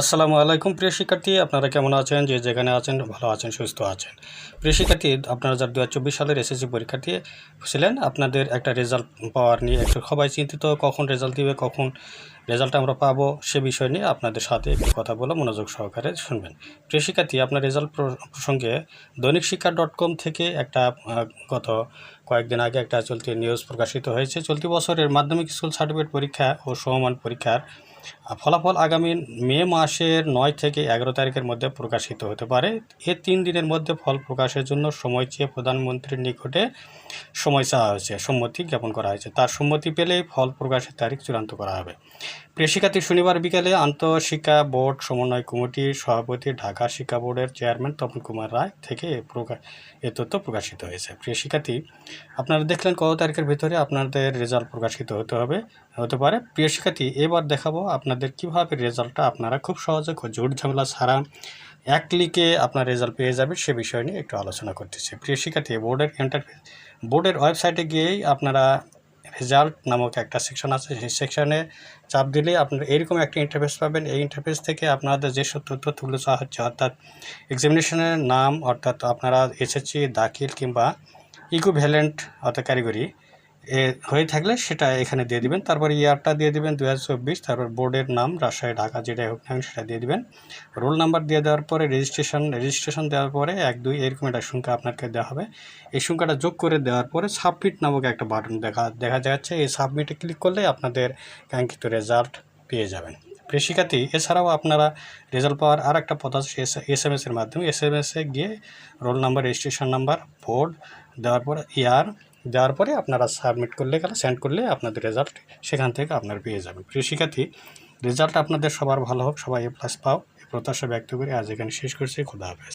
আসসালামু আলাইকুম প্রিয় শিক্ষার্থী, আপনারা কেমন আছেন? যে যেখানে আছেন, ভালো আছেন, সুস্থ আছেন। প্রিয় শিক্ষার্থী, আপনারা যারা দু হাজার চব্বিশ সালের এসএসসি পরীক্ষার্থী ছিলেন, আপনাদের একটা রেজাল্ট পাওয়ার নিয়ে একটু সবাই চিন্তিত, কখন রেজাল্ট দিবে, কখন রেজাল্ট আমরা পাবো, সে বিষয় নিয়ে আপনাদের সাথে একটু কথা বলে মনোযোগ সহকারে শুনবেন। প্রিয় শিক্ষার্থী, আপনার রেজাল্ট প্রসঙ্গে দৈনিক শিক্ষা ডট কম থেকে একটা গত কয়েকদিন আগে একটা চলতি নিউজ প্রকাশিত হয়েছে। চলতি বছরের মাধ্যমিক স্কুল সার্টিফিকেট পরীক্ষা ও সমমান পরীক্ষার ফলাফল আগামী মে মাসের নয় থেকে এগারো তারিখের মধ্যে প্রকাশিত হতে পারে। এ তিন দিনের মধ্যে ফল প্রকাশের জন্য সময় চেয়ে প্রধানমন্ত্রীর নিকটে সময় চাওয়া হয়েছে, সম্মতি জ্ঞাপন করা হয়েছে। তার সম্মতি পেলেই ফল প্রকাশের তারিখ চূড়ান্ত করা হবে। শিক্ষার্থী শনিবার বিকালে আন্তঃশিক্ষা বোর্ড সমন্বয় কমিটির সভাপতি ঢাকা শিক্ষা বোর্ডের চেয়ারম্যান তপন কুমার রায় থেকে এ তথ্য প্রকাশিত হয়েছে। প্রিয় শিক্ষার্থী আপনারা দেখলেন কত তারিখের ভিতরে আপনাদের রেজাল্ট প্রকাশিত হতে হবে। হতে পারে। প্রিয় শিক্ষার্থী, এবার দেখাবো আপনাদের কীভাবে রেজাল্টটা আপনারা খুব সহজে জোর ঝামেলা ছাড়া এক ক্লিকে আপনার রেজাল্ট পেয়ে যাবে সে বিষয় নিয়ে একটু আলোচনা করতেছি। প্রিয় শিক্ষার্থী বোর্ডের ইন্টারফেস বোর্ডের ওয়েবসাইটে গিয়েই আপনারা রেজাল্ট নামক একটা সেকশন আছে। সেই সেকশনে চাপ দিলে আপনারা এরকম একটা ইন্টারফেস পাবেন। এই ইন্টারফেস থেকে আপনাদের যে সব তথ্যগুলো চাওয়া হচ্ছে, অর্থাৎ এক্সামিনেশনের নাম, অর্থাৎ আপনারা এসএসসি দাখিল কিংবা ইকুভ্যালেন্ট অর্থাৎ কারিগরি এ হয়ে থাকলে সেটা এখানে দিয়ে দিবেন। তারপর ইয়ারটা দিয়ে দিবেন দু হাজার চব্বিশ। তারপর বোর্ডের নাম, রাজশাহী, ঢাকা, যেটাই হোক না সেটা দিয়ে দিবেন। রোল নাম্বার দিয়ে দেওয়ার পরে রেজিস্ট্রেশন রেজিস্ট্রেশন দেওয়ার পরে এক, দুই, এরকম একটা সংখ্যা আপনাকে দেওয়া হবে। এই সংখ্যাটা যোগ করে দেওয়ার পরে সাবমিট নামক একটা বাটন দেখা দেখা যাচ্ছে। এই সাবমিটে ক্লিক করলে আপনাদের কাঙ্ক্ষিত রেজাল্ট পেয়ে যাবেন। শিক্ষার্থী এছাড়াও আপনারা রেজাল্ট পাওয়ার আর একটা পথ আছে, এস এম এসের মাধ্যমে। এস এম এসে গিয়ে roll number registration number vote দেওয়ার পর ইয়ার দেওয়ার পরে আপনারা সাবমিট করলে, গেলে সেন্ড করলে আপনাদের রেজাল্ট সেখান থেকে আপনারা পেয়ে যাবেন। কৃষিখাতে রেজাল্ট আপনাদের সবার ভালো হোক, সবাই এ প্লাস পাও। এই প্রত্যাশা ব্যক্ত করে আজ এখানে শেষ করছি। খোদা হাফেজ।